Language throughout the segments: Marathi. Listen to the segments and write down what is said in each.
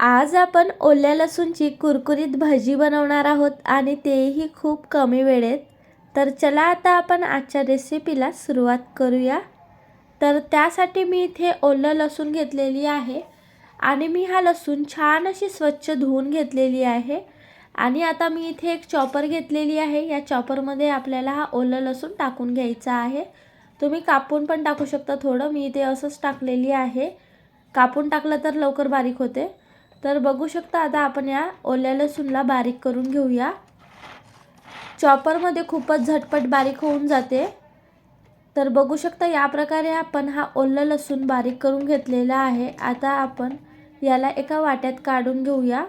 आज आपण ओल्या लसूणची कुरकुरीत भजी बनवणार आहोत आणि तेही खूप कमी वेळेत. तर चला आता आपण आजच्या रेसिपीला सुरुवात करूया. तर त्यासाठी मी इथे ओलं लसूण घेतलेली आहे आणि मी हा लसूण छान अशी स्वच्छ धुवून घेतलेली आहे. आणि आता मी इथे एक चॉपर घेतलेली आहे. या चॉपरमध्ये आपल्याला हा ओलं लसूण टाकून घ्यायचा आहे. तुम्ही कापून पण टाकू शकता थोडं. मी इथे असंच टाकलेली आहे. कापून टाकलं तर लवकर बारीक होते. तर बघू शकता आता आपण या ओल्या लसूणला बारीक करून घेऊया. चॉपरमध्ये खूपच झटपट बारीक होऊन जाते. तर बघू शकता या प्रकारे आपण हा ओलं लसूण बारीक करून घेतलेला आहे. आता आपण याला एका वाट्यात काढून घेऊया.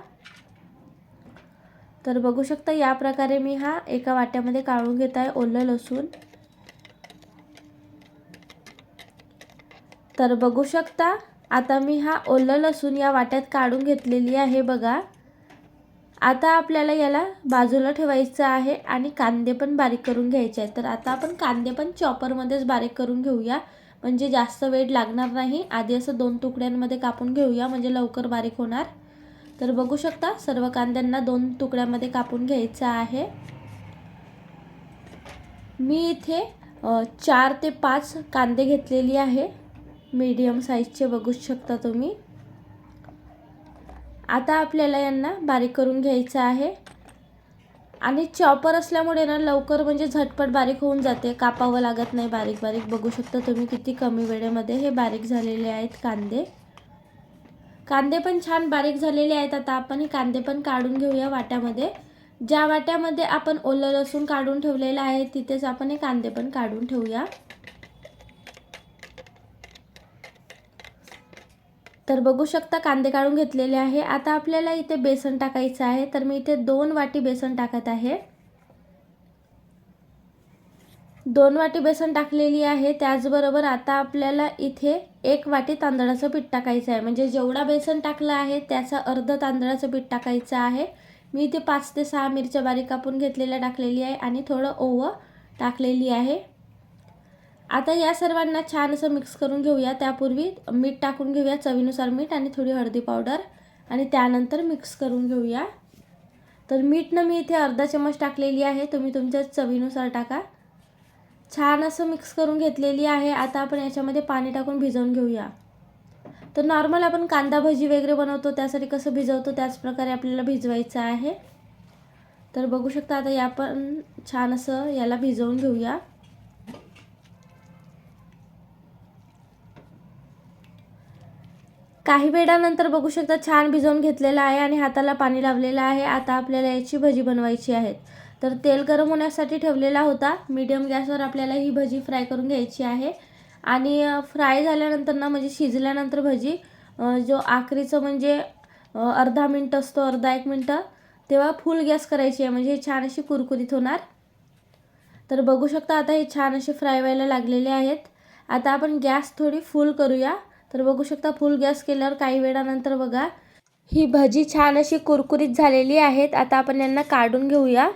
तर बघू शकता या प्रकारे मी हा एका वाट्यामध्ये काढून घेत आहे ओलं लसूण. तर बघू शकता आता मी हा ओलं लसूण या वाट्यात काढून घेतलेली आहे बघा. आता आपल्याला याला बाजूला ठेवायचं आहे आणि कांदे पण बारीक करून घ्यायचे आहेत. तर आता आपण कांदे पण चॉपरमध्येच बारीक करून घेऊया. म्हणजे जास्त वेळ लागणार नाही. आधी असं दोन तुकड्यांमध्ये कापून घेऊया म्हणजे लवकर बारीक होणार. तर बघू शकता सर्व कांद्यांना दोन तुकड्यामध्ये कापून घ्यायचं आहे. मी इथे चार ते पाच कांदे घेतलेली आहे. मीडियम साईजचे बघू शकता तुम्ही. आता आपल्याला यांना बारीक करून घ्यायचं आहे. आणि चॉपर असल्यामुळे ना लवकर म्हणजे झटपट बारीक होऊन जाते. कापावं लागत नाही बारीक बारीक. बघू शकता तुम्ही किती कमी वेळेमध्ये हे बारीक झालेले आहेत कांदे. कांदे पण छान बारीक झालेले आहेत. आता आपण हे कांदे पण काढून घेऊया वाट्यामध्ये. ज्या वाट्यामध्ये आपण ओलं लसूण काढून ठेवलेलं आहे तिथेच आपण हे कांदे पण काढून ठेवूया. तर बघू शकता कांदे काढून घेतलेले आहे. आता आपल्याला इथे बेसन टाकायचं आहे. तर मी इथे दोन वाटी बेसन टाकत आहे. दोन वाटी बेसन टाकलेली आहे. त्याचबरोबर आता आपल्याला इथे एक वाटी तांदळाचं पीठ टाकायचं आहे. म्हणजे जेवढा बेसन टाकलं आहे त्याचा अर्ध तांदळाचं पीठ टाकायचं आहे. मी इथे पाच ते सहा मिरच्या बारीक कापून घेतलेल्या टाकलेली आहे आणि थोडं ओवं टाकलेली आहे. आता या सर्वांना छान असं मिक्स करून घेऊया. त्यापूर्वी मीठ टाकून घेऊया चवीनुसार मीठ आणि थोडी हळदी पावडर. आणि त्यानंतर मिक्स करून घेऊया. तर मीठनं मी इथे अर्धा चम्मच टाकलेली आहे. तुम्ही तुमच्या चवीनुसार टाका. छान असं मिक्स करून घेतलेली आहे. आता आपण याच्यामध्ये पाणी टाकून भिजवून घेऊया. तर नॉर्मल आपण कांदा भजी वगैरे बनवतो त्यासाठी कसं भिजवतो त्याचप्रकारे आपल्याला भिजवायचं आहे. तर बघू शकता आता या पण छान असं याला भिजवून घेऊया. काही वेळानंतर बघू शकता छान भिजवून घेतलेलं आहे आणि हाताला पाणी लावलेलं आहे. आता आपल्याला याची भजी बनवायची आहेत तर तेल गरम होण्यासाठी ठेवलेला होता. मीडियम गॅसवर आपल्याला ही भजी फ्राय करून घ्यायची आहे. आणि फ्राय झाल्यानंतर ना म्हणजे शिजल्यानंतर भजी जो आखरीचं म्हणजे अर्धा मिनटं असतो अर्धा एक मिनटं तेव्हा फुल गॅस करायची आहे. म्हणजे हे छान अशी कुरकुरीत होणार. तर बघू शकता आता हे छान असे फ्राय व्हायला लागलेले आहेत. आता आपण गॅस थोडी फुल करूया. तर बघू शकता फुल गॅस केल्यावर काही वेळानंतर बघा ही भजी छान अशी कुरकुरीत झालेली आहेत. आता आपण यांना काढून घेऊया.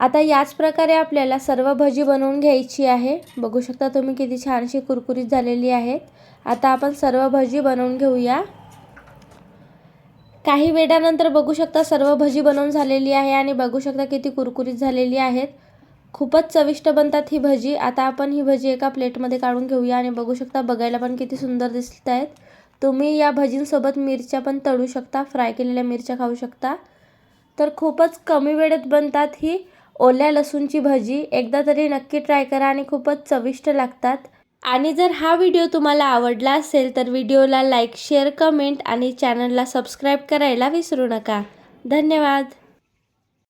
आता याच प्रकारे आपल्याला सर्व भजी बनवून घ्यायची आहे. बघू शकता तुम्ही किती छान अशी कुरकुरीत झालेली आहेत. आता आपण सर्व भजी बनवून घेऊया. काही वेळानंतर बघू शकता सर्व भजी बनवून झालेली आहे आणि बघू शकता किती कुरकुरीत झालेली आहेत. खूपच चविष्ट बनतात ही भजी. आता आपण ही भजी एका प्लेटमध्ये काढून घेऊया आणि बघू शकता बघायला पण किती सुंदर दिसत आहेत. तुम्ही या भजींसोबत मिरच्या पण तळू शकता फ्राय केलेल्या मिरच्या खाऊ शकता. तर खूपच कमी वेळेत बनतात ही ओल्या लसूणची भजी. एकदा तरी नक्की ट्राय करा आणि खूपच चविष्ट लागतात. आणि जर हा व्हिडिओ तुम्हाला आवडला असेल तर व्हिडिओला लाईक शेअर कमेंट आणि चॅनलला सबस्क्राईब करायला विसरू नका. धन्यवाद.